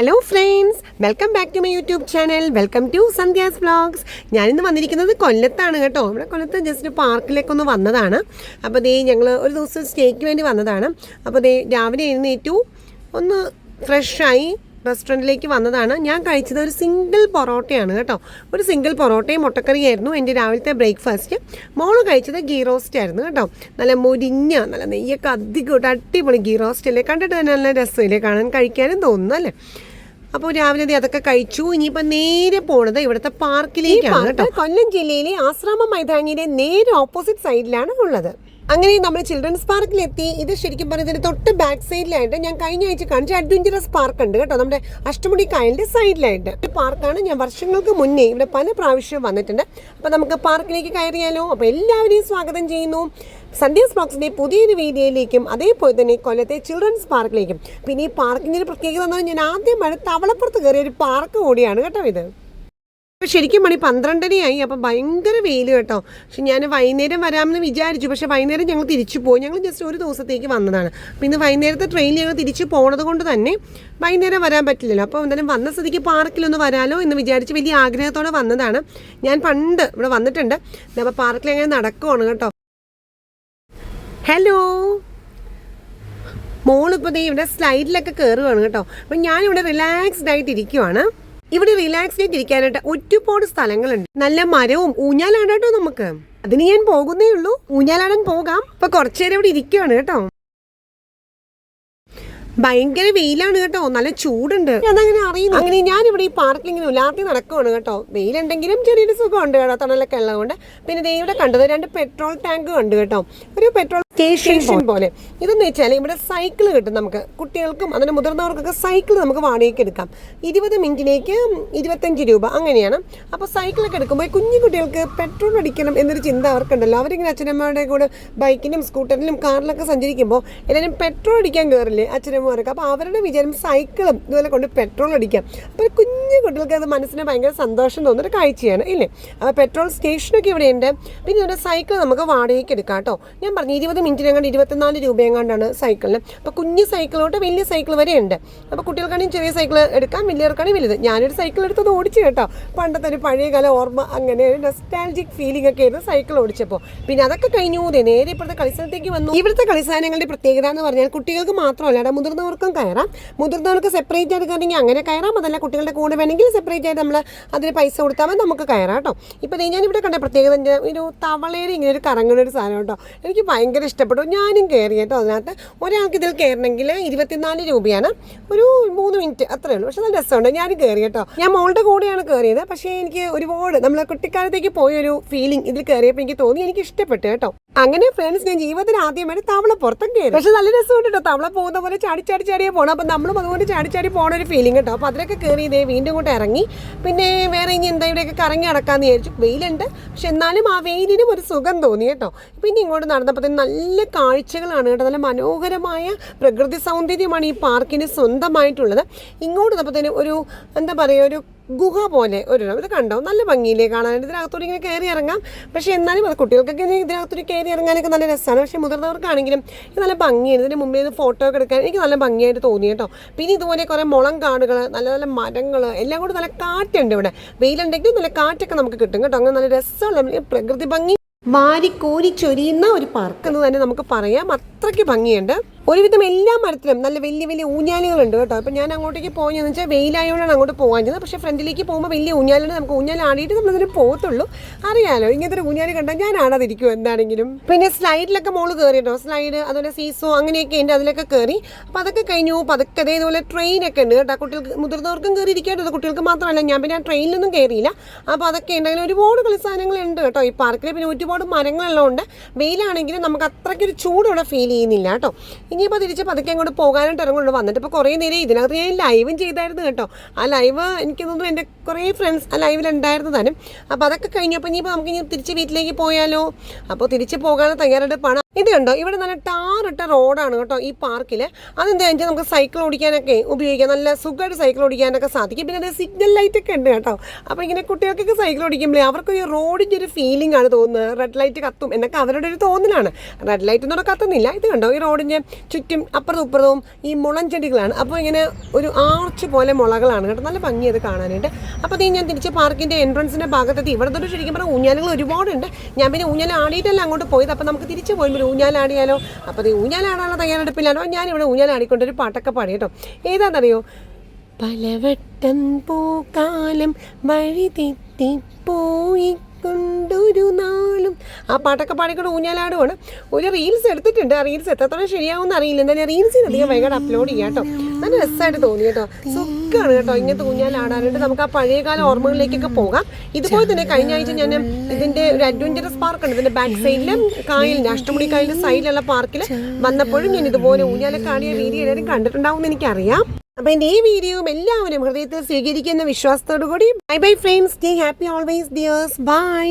Hello friends welcome back to my YouTube channel welcome to Sandhya's vlogs ഞാനിന്ന് വന്നിരിക്കുന്നത് കൊല്ലത്താണ് കേട്ടോ. ഇവിടെ കൊല്ലത്ത് ജസ്റ്റ് പാർക്കിലേക്കൊന്ന് വന്നതാണ്. അപ്പോൾ ദേ ഞങ്ങൾ ഒരു ദിവസം സ്റ്റേക്ക് വേണ്ടി വന്നതാണ്. അപ്പോൾ ദേ രാവിലെ എഴുന്നേറ്റു. ഒന്ന് ഫ്രഷായി റെസ്റ്റോറന്റിലേക്ക് വന്നതാണ്. ഞാൻ കഴിച്ചത് ഒരു സിംഗിൾ പൊറോട്ടയാണ് കേട്ടോ. ഒരു സിംഗിൾ പൊറോട്ടയും മുട്ടക്കറിയായിരുന്നു. എന്റെ രാവിലത്തെ ബ്രേക്ക്ഫാസ്റ്റ് മോൾ കഴിച്ചത് ഗീ റോസ്റ്റ് ആയിരുന്നു കേട്ടോ. നല്ല മുരിഞ്ഞ നല്ല നെയ്യൊക്കെ അധികം അടിപൊളി ഗീ റോസ്റ്റ് അല്ലേ? കണ്ടിട്ട് തന്നെ നല്ല രസമില്ലേ? കാണാൻ കഴിക്കാനും തോന്നുന്നു അല്ലേ? അപ്പോൾ രാവിലെ അതൊക്കെ കഴിച്ചു. ഇനിയിപ്പോൾ നേരെ പോണത് ഇവിടുത്തെ പാർക്കിലേക്കാണ് കൊല്ലം ജില്ലയിലെ ആശ്രാമ മൈതാനിയുടെ നേരെ ഓപ്പോസിറ്റ് സൈഡിലാണ് ഉള്ളത്. അങ്ങനെ നമ്മൾ ചിൽഡ്രൻസ് പാർക്കിലെത്തി ഇത് ശരിക്കും പറയുന്നതിന് തൊട്ട് ബാക്ക് സൈഡിലായിട്ട് ഞാൻ കഴിഞ്ഞ ആഴ്ച കാണിച്ച അഡ്വഞ്ചറസ് പാർക്ക് ഉണ്ട് കേട്ടോ. നമ്മുടെ അഷ്ടമുടി കായലിന്റെ സൈഡിലായിട്ട് ഒരു പാർക്കാണ് ഞാൻ വർഷങ്ങൾക്ക് മുന്നേ ഇവിടെ പല പ്രാവശ്യവും വന്നിട്ടുണ്ട്. അപ്പോൾ നമുക്ക് പാർക്കിലേക്ക് കയറിയാലോ? അപ്പോൾ എല്ലാവരെയും സ്വാഗതം ചെയ്യുന്നു. സന്ധ്യാസ് ബ്ലോക്സിന്റെ പുതിയൊരു വീഡിയോയിലേക്കും അതേപോലെ തന്നെ കൊല്ലത്തെ ചിൽഡ്രൻസ് പാർക്കിലേക്കും പിന്നെ ഈ പാർക്കിങ്ങിന് പ്രത്യേകത എന്ന് പറഞ്ഞാൽ ഞാൻ ആദ്യമായിട്ട് തവളപ്പുറത്ത് കയറിയ ഒരു പാർക്ക് കൂടിയാണ് കേട്ടോ ഇത്. ശരിക്കും മണി പന്ത്രണ്ടരയായി അപ്പം ഭയങ്കര വെയിൽ കേട്ടോ. പക്ഷെ ഞാൻ വൈകുന്നേരം വരാമെന്ന് വിചാരിച്ചു പക്ഷെ വൈകുന്നേരം ഞങ്ങൾ തിരിച്ചു പോയി. ഞങ്ങൾ ജസ്റ്റ് ഒരു ദിവസത്തേക്ക് വന്നതാണ്. അപ്പം ഇന്ന് വൈകുന്നേരത്തെ ട്രെയിനിൽ ഞങ്ങൾ തിരിച്ചു പോണത് കൊണ്ട് തന്നെ വൈകുന്നേരം വരാൻ പറ്റില്ലല്ലോ. അപ്പോൾ എന്തായാലും വന്ന സ്ഥിതിക്ക് പാർക്കിലൊന്ന് വരാലോ എന്ന് വിചാരിച്ച് വലിയ ആഗ്രഹത്തോടെ വന്നതാണ്. ഞാൻ പണ്ട് ഇവിടെ വന്നിട്ടുണ്ട്. അപ്പോൾ പാർക്കിൽ എങ്ങനെ നടക്കുവാണ് കേട്ടോ. ഹലോ മോളിപ്പോൾ ഇവിടെ സ്ലൈഡിലൊക്കെ കയറുകയാണ് കേട്ടോ. അപ്പം ഞാനിവിടെ റിലാക്സ്ഡ് ആയിട്ട് ഇരിക്കുവാണ് ഇവിടെ റിലാക്സ് ആയിട്ട് ഇരിക്കാനായിട്ട് ഒരുപാട് സ്ഥലങ്ങളുണ്ട്. നല്ല മരവും ഊഞ്ഞാലാണ് നമുക്ക്. അതിന് ഞാൻ പോകുന്നേ ഉള്ളൂ. ഊഞ്ഞാലാടാൻ പോകാം. അപ്പൊ കുറച്ചുനേരം ഇവിടെ ഇരിക്കുകയാണ് കേട്ടോ. ഭയങ്കര വെയിലാണ് കേട്ടോ. നല്ല ചൂടുണ്ട്. അതങ്ങനെ അറിയുന്നു. അങ്ങനെ ഞാൻ ഇവിടെ ഈ പാർക്കിൽ ഇങ്ങനെ ഉലാത്തി നടക്കുവാണ് കേട്ടോ. വെയിലുണ്ടെങ്കിലും ചെറിയൊരു സുഖമുണ്ട് കേട്ടോ. തണലൊക്കെ ഉള്ളതുകൊണ്ട്. പിന്നെ ദേ ഇവിടെ കണ്ടത് രണ്ട് പെട്രോൾ ടാങ്ക് കണ്ടു കേട്ടോ. ഒരു പെട്രോൾ സ്റ്റേഷൻ പോലെ. ഇതെന്ന് വെച്ചാൽ ഇവിടെ സൈക്കിൾ കിട്ടും നമുക്ക്. കുട്ടികൾക്കും അതിന് മുതിർന്നവർക്കൊക്കെ സൈക്കിൾ നമുക്ക് വാടകയ്ക്ക് എടുക്കാം. ഇരുപത് മിനിറ്റിലേക്ക് ഇരുപത്തഞ്ച് രൂപ അങ്ങനെയാണ്. അപ്പോൾ സൈക്കിളൊക്കെ എടുക്കുമ്പോൾ കുഞ്ഞു കുട്ടികൾക്ക് പെട്രോൾ അടിക്കണം എന്നൊരു ചിന്ത അവർക്കുണ്ടല്ലോ. അവരിങ്ങനെ അച്ഛനമ്മയുടെ കൂടെ ബൈക്കിനും സ്കൂട്ടറിലും കാറിലൊക്കെ സഞ്ചരിക്കുമ്പോൾ എല്ലാവരും പെട്രോൾ അടിക്കാൻ കയറില്ലേ അച്ഛനമ്മമാരൊക്കെ? അപ്പോൾ അവരുടെ വിചാരം സൈക്കിളും ഇതുപോലെ കൊണ്ട് പെട്രോൾ അടിക്കാം. അപ്പോൾ കുഞ്ഞു കുട്ടികൾക്ക് അത് മനസ്സിന് ഭയങ്കര സന്തോഷം തോന്നുന്നൊരു കാഴ്ചയാണ് ഇല്ലേ? അപ്പോൾ പെട്രോൾ സ്റ്റേഷനൊക്കെ ഇവിടെയുണ്ട്. പിന്നെ ഇവിടെ സൈക്കിൾ നമുക്ക് വാടകയ്ക്ക് എടുക്കാം കേട്ടോ. ഞാൻ പറഞ്ഞു ഇരുപത് മിനിറ്റിനെങ്ങാണ്ട് ഇരുപത്തിനാല് രൂപയെങ്ങാണ്ടാണ് സൈക്കിളിന്. അപ്പോൾ കുഞ്ഞു സൈക്കിളോട്ട് വലിയ സൈക്കിൾ വരെ ഉണ്ട് അപ്പോൾ കുട്ടികൾക്കാണെങ്കിൽ ചെറിയ സൈക്കിൾ എടുക്കാം വലിയവർക്കാണെങ്കിൽ വലുത്. ഞാനൊരു സൈക്കിൾ എടുത്തത് ഓടിച്ചു കേട്ടോ. പണ്ടത്തെ ഒരു പഴയകാല ഓർമ്മ അങ്ങനെ ഒരു നെസ്റ്റാലജിക് ഫീലിംഗ് ഒക്കെ ആയിരുന്നു സൈക്കിൾ ഓടിച്ചപ്പോൾ പിന്നെ അതൊക്കെ കഴിഞ്ഞു നേരെ ഇപ്പോഴത്തെ കളിസ്ഥലത്തേക്ക് വന്നു. ഇവിടുത്തെ കളിസ്ഥാനങ്ങളുടെ പ്രത്യേകത എന്ന് പറഞ്ഞാൽ കുട്ടികൾക്ക് മാത്രമല്ല മുതിർന്നവർക്കും കയറാം. മുതിർന്നവർക്ക് സെപ്പറേറ്റ് ആയിട്ട് അങ്ങനെ കയറാം. അതല്ല കുട്ടികളുടെ കൂടെ വേണമെങ്കിൽ സെപ്പറേറ്റ് ആയിട്ട് നമ്മൾ അതിന് പൈസ കൊടുത്താൽ മതി നമുക്ക് കയറാം കേട്ടോ. ഇപ്പോൾ ഞാനിവിടെ കണ്ട പ്രത്യേകത ഒരു തവളയുടെ ഇങ്ങനെ ഒരു കറങ്ങുന്ന ഒരു സാധനം കേട്ടോ. എനിക്ക് ഭയങ്കര ഇഷ്ടപ്പെട്ടു ഞാനും കയറി കേട്ടോ അതിനകത്ത്. ഒരാൾക്ക് ഇതിൽ കയറണമെങ്കിൽ ഇരുപത്തിനാല് രൂപയാണ്. ഒരു മൂന്ന് മിനിറ്റ് അത്രേ ഉള്ളൂ. പക്ഷെ നല്ല രസമുണ്ട്. ഞാനും കയറി കേട്ടോ. ഞാൻ മോളുടെ കൂടെയാണ് കയറിയത്. പക്ഷേ എനിക്ക് ഒരുപാട് നമ്മളെ കുട്ടിക്കാലത്തേക്ക് പോയൊരു ഫീലിംഗ് ഇതിൽ കയറിയപ്പോൾ എനിക്ക് തോന്നി എനിക്ക് ഇഷ്ടപ്പെട്ടു കേട്ടോ. അങ്ങനെ ഫ്രണ്ട്സ് ഞാൻ ജീവിതത്തിൽ ആദ്യമായിട്ട് തവള പുറത്തും കയറി. പക്ഷെ നല്ല രസമുണ്ട് കേട്ടോ. തവള പോകുന്ന പോലെ ചാടി ചാടി പോകണം അപ്പം നമ്മളും അതുകൊണ്ട് ചാടി ചാടി പോകണ ഒരു ഫീലിംഗ് കേട്ടോ. അപ്പോൾ അതിലൊക്കെ കയറി ഇതേ വീണ്ടും കൂടെ ഇറങ്ങി. പിന്നെ വേറെ ഇനി എന്താ ഇവിടെയൊക്കെ കറങ്ങി നടക്കാമെന്ന് വിചാരിച്ചു. വെയിലുണ്ട്. പക്ഷെ എന്നാലും ആ വെയിലിനും ഒരു സുഖം തോന്നി കേട്ടോ. പിന്നെ ഇങ്ങോട്ട് നടന്നപ്പോൾ നല്ല കാഴ്ചകളാണ് കേട്ടോ. നല്ല മനോഹരമായ പ്രകൃതി സൗന്ദര്യമാണ് ഈ പാർക്കിന് സ്വന്തമായിട്ടുള്ളത്. ഇങ്ങോട്ട് വന്നപ്പോഴത്തേനും ഒരു എന്താ പറയുക ഒരു ഗുഹ പോലെ ഒരു ഇത് കണ്ടോ? നല്ല ഭംഗിയിലേ കാണാനായിട്ട് ഇതിനകത്തോടെ ഇങ്ങനെ കയറി ഇറങ്ങാം. പക്ഷേ എന്നാലും അത് കുട്ടികൾക്കൊക്കെ ഇതിനകത്തോടെ കയറി ഇറങ്ങാനൊക്കെ നല്ല രസമാണ്. പക്ഷേ മുതിർന്നവർക്കാണെങ്കിലും ഇത് നല്ല ഭംഗിയാണ്. ഇതിന് മുമ്പേ ഇത് ഫോട്ടോ ഒക്കെ എടുക്കാൻ എനിക്ക് നല്ല ഭംഗിയായിട്ട് തോന്നി കേട്ടോ. പിന്നെ ഇതുപോലെ കുറേ മുളം കാടുകൾ നല്ല നല്ല മരങ്ങൾ എല്ലാം കൂടെ നല്ല കാറ്റുണ്ട് ഇവിടെ. വെയിലുണ്ടെങ്കിൽ നല്ല കാറ്റൊക്കെ നമുക്ക് കിട്ടും കേട്ടോ. അങ്ങനെ നല്ല രസമുള്ള പ്രകൃതി ഭംഗി. വാരിക്കോരി ചൊരിയുന്ന ഒരു പാർക്ക് എന്ന് തന്നെ നമുക്ക് പറയാം. അത്രയ്ക്ക് ഭംഗിയുണ്ട്. ഒരുവിധം എല്ലാ മരത്തിലും നല്ല വലിയ വലിയ ഊഞ്ഞാലുകളുണ്ട് കേട്ടോ. അപ്പം ഞാൻ അങ്ങോട്ടേക്ക് പോയെന്ന് വെച്ചാൽ വെയിലായതുകൊണ്ടാണ് അങ്ങോട്ട് പോകാൻ ചെന്നത്. പക്ഷേ ഫ്രണ്ടിലേക്ക് പോകുമ്പോൾ വലിയ ഊഞ്ഞാലുണ്ട്. നമുക്ക് ഊഞ്ഞാൽ ആടിയിട്ട് നമ്മളതിന് പോകത്തുള്ളൂ. അറിയാലോ ഇങ്ങനത്തെ ഒരു ഊഞ്ഞാൽ കണ്ടാൽ ഞാൻ ആടാതിരിക്കും എന്താണെങ്കിലും. പിന്നെ സ്ലൈഡിലൊക്കെ മോൾ കയറി കേട്ടോ സ്ലൈഡ് അതുപോലെ സീസോ അങ്ങനെയൊക്കെ ഉണ്ട്. അതിലൊക്കെ കയറി അപ്പോൾ അതൊക്കെ കഴിഞ്ഞു. പതുക്കെ അതേപോലെ ട്രെയിനൊക്കെ ഉണ്ട് കേട്ടോ. കുട്ടികൾക്ക് മുതിർന്നവർക്കും കയറി ഇരിക്കേണ്ടത് കുട്ടികൾക്ക് മാത്രമല്ല ഞാൻ പിന്നെ ആ ട്രെയിനിലൊന്നും കയറിയില്ല അപ്പോൾ അതൊക്കെ ഉണ്ട്. അങ്ങനെ ഒരുപാട് കളിസ്ഥാനങ്ങളുണ്ട് കേട്ടോ. ഈ പാർക്കിൽ പിന്നെ ഒരുപാട് മരങ്ങളെല്ലാം ഉണ്ട് വെയിലാണെങ്കിലും നമുക്ക് അത്രയ്ക്കൊരു ചൂടോടെ ഫീൽ ഫീൽ ചെയ്യുന്നില്ല കേട്ടോ. ഇനിയിപ്പോൾ തിരിച്ച് പതുക്കെ അങ്ങോട്ട് പോകാനായിട്ട് ഇറങ്ങുള്ളൂ. വന്നിട്ട് ഇപ്പോൾ കുറേ നേരം ഇതിനകത്ത് ഞാൻ ലൈവും ചെയ്തായിരുന്നു കേട്ടോ. ആ ലൈവ് എനിക്ക് തോന്നുന്നു എന്റെ കുറേ ഫ്രണ്ട്സ് ആ ലൈവിൽ ഉണ്ടായിരുന്നു താനും. അപ്പോൾ അതൊക്കെ കഴിഞ്ഞപ്പോൾ ഇനിയിപ്പോൾ നമുക്ക് ഇനി തിരിച്ച് വീട്ടിലേക്ക് പോയാലോ? അപ്പോൾ തിരിച്ച് പോകാൻ തയ്യാറെടുപ്പാണ്. ഇത് കണ്ടോ? ഇവിടെ നല്ല ടാറിട്ട റോഡാണ് കേട്ടോ ഈ പാർക്കിൽ അതെന്താ വെച്ചാൽ നമുക്ക് സൈക്കിൾ ഓടിക്കാനൊക്കെ ഉപയോഗിക്കാം. നല്ല സുഖമായിട്ട് സൈക്കിൾ ഓടിക്കാനൊക്കെ സാധിക്കും. പിന്നെ അത് സിഗ്നൽ ലൈറ്റ് ഒക്കെ ഉണ്ട് കേട്ടോ. അപ്പോൾ ഇങ്ങനെ കുട്ടികൾക്കൊക്കെ സൈക്കിൾ ഓടിക്കുമ്പോഴേ അവർക്കൊരു റോഡിന്റെ ഒരു ഫീലിംഗ് ആണ് തോന്നുന്നത്. റെഡ് ലൈറ്റ് കത്തും. എന്നൊക്കെ അവരുടെ ഒരു തോന്നലാണ്. റെഡ് ലൈറ്റ് ഒന്നും കത്തുന്നില്ല. ഇത് കണ്ടോ? ഈ റോഡിന്റെ ചുറ്റും അപ്പുറത്തും ഇപ്പുറത്തും ഈ മുളഞ്ചെടികളാണ്. അപ്പോൾ ഇങ്ങനെ ഒരു ആർച്ച് പോലെ മുളകളാണ് കേട്ടോ. നല്ല ഭംഗി അത് കാണാനായിട്ട്. അപ്പോൾ അത് ഞാൻ തിരിച്ച് പാർക്കിന്റെ എൻട്രൻസിന്റെ ഭാഗത്തെത്തി. ഇവിടെ തൊട്ട് ശരിക്കും പറഞ്ഞാൽ ഊഞ്ഞാലുകൾ ഒരുപാടുണ്ട്. ഞാൻ പിന്നെ ഊഞ്ഞാൽ ആടിയിട്ടല്ല അങ്ങോട്ട് പോയത്. അപ്പോൾ നമുക്ക് തിരിച്ച് പോയി ഊഞ്ഞാലാടിയാലോ? അപ്പോൾ ഈ ഊഞ്ഞാലാടാനുള്ള തയ്യാറെടുപ്പിലാണോ ഞാനിവിടെ ഊഞ്ഞാലാടിക്കൊണ്ടൊരു പാട്ടൊക്കെ പാടി കേട്ടോ. ഏതാണെന്നറിയോ പലവട്ടം പൂക്കാലം വഴി തെറ്റിപ്പോയി ആ പാട്ടൊക്കെ പാടിക്കൊണ്ട് ഊഞ്ഞാലാടുവാണ്. ഒരു റീൽസ് എടുത്തിട്ടുണ്ട്. ആ റീൽസ് എത്രത്തോളം ശരിയാവുമെന്ന് അറിയില്ല. എന്തായാലും റീൽസിന് അധികം വൈകാട് അപ്ലോഡ് ചെയ്യാം കേട്ടോ. നല്ല രസമായിട്ട് തോന്നി കേട്ടോ. സുഖമാണ് കേട്ടോ. ഇങ്ങനത്തെ ഊഞ്ഞാലാടാനായിട്ട് നമുക്ക് ആ പഴയകാല ഓർമ്മകളിലേക്കൊക്കെ പോകാം. ഇതുപോലെ തന്നെ കഴിഞ്ഞ ആഴ്ച ഞാൻ ഇതിന്റെ ഒരു അഡ്വഞ്ചറസ് പാർക്ക് ഉണ്ട്. ഇതിന്റെ ബാക്ക് സൈഡിലും കായലിന്റെ അഷ്ടമുടി കായലിന്റെ സൈഡിലുള്ള പാർക്കിൽ വന്നപ്പോഴും ഞാൻ ഇതുപോലെ ഊഞ്ഞാലൊക്കെ കാണിയ വീഡിയോ എല്ലാവരും കണ്ടിട്ടുണ്ടാവും എന്ന് എനിക്കറിയാം. അപ്പൊ എന്റെ ഈ വീഡിയോ എല്ലാവരും ഹൃദയത്തിൽ സ്വീകരിക്കുന്ന വിശ്വാസത്തോടു കൂടി bye bye friends happy always dears bye